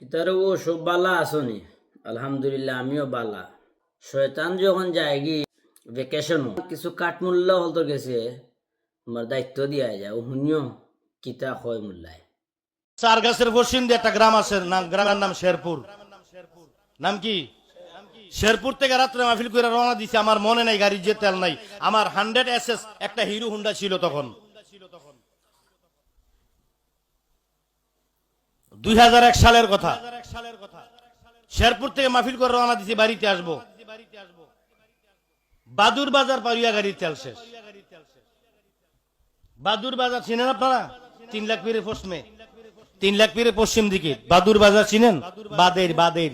তার ও সব বালা আসনি। আলহামদুলিল্লাহ, আমিও বালা। শয়তান যখন যায় গি ভেকেশন কিছু কাঠমূল্য হল তোর গেছে তোমার দায়িত্ব দিয়া যায়। ও শুনিও কিতা হয় মূল্যায়। চার গাছের পশ্চিম একটা গ্রাম আছে, নাম গ্রামের নাম শেরপুর। নাম কি? শেরপুর থেকে রাত্রে মাহফিল করে রওনা দিছে, আমার মনে নাই, গাড়ির যে তেল নাই। আমার হান্ড্রেড এস একটা হিরো হুন্ডা ছিল তখন। দুই হাজার এক সালের কথা। শেরপুর থেকে মাহফিল করে রওনা দিছি, বাড়িতে আসব। বাদুর বাজার পারিয়া গাড়ির তেল শেষ। বাদুর বাজার চিনেন আপনারা? তিন লাখ পীরের পশ্চিমে তিন লাখ পীরের পশ্চিম দিকে। বাদুর বাজার চিনেন? বাদের বাদের।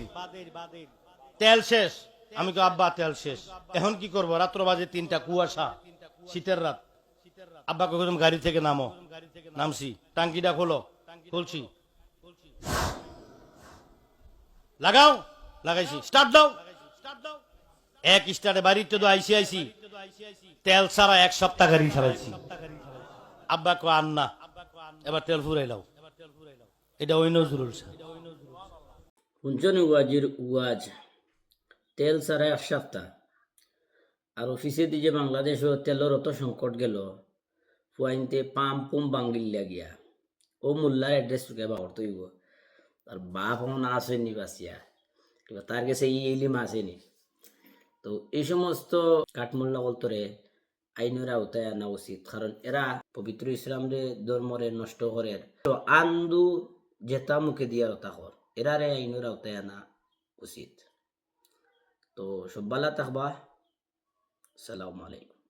তেল শেষ। আমি তো আব্বা, তেল শেষ। এখন কি করব? রাত্র বাজে তিনটা, কুয়াশা। শীতের রাত। আব্বা কখন গাড়ি থেকে নামো। নামছি। টাঙ্কিটা খোলো। খুলছি। লাগাও, লাগাইছি। স্টার্ট দাও। এক স্টার্টে বাড়িতে তো আইসি আইসি। তেল ছাড়া এক সপ্তাহ গাড়ি চালাইছি। আব্বা কো আর না এবার তেল ফুরাইলাও এটা ওই নজরুল শুনছেন ওয়াজির ওয়াজ? তেল ছাড়া এক সপ্তাহ। আর অফিসে দিয়ে যে তেলের অত সংকট গেল, ফুয়াইনতে পাম্প পুম বাঙ্গিল লাগিয়া। ও মোল্লার এড্রেস টুকে বাহর তৈব। আর বাপ হন আসেনি বাসিয়া এবার তার কাছে ই ইলিম আসেনি। তো এই সমস্ত কাঠমোল্লা বলতরে আইনের আওতায় আনা উচিত, কারণ এরা পবিত্র ইসলামরে ধর্মরে নষ্ট করে। তো আন্দু জেতা মুখে দিয়ার ওতা কর, এরারে আইনের আওতায় আনা উচিত। তো সব বালা থাকবা সালাম আলাইকুম।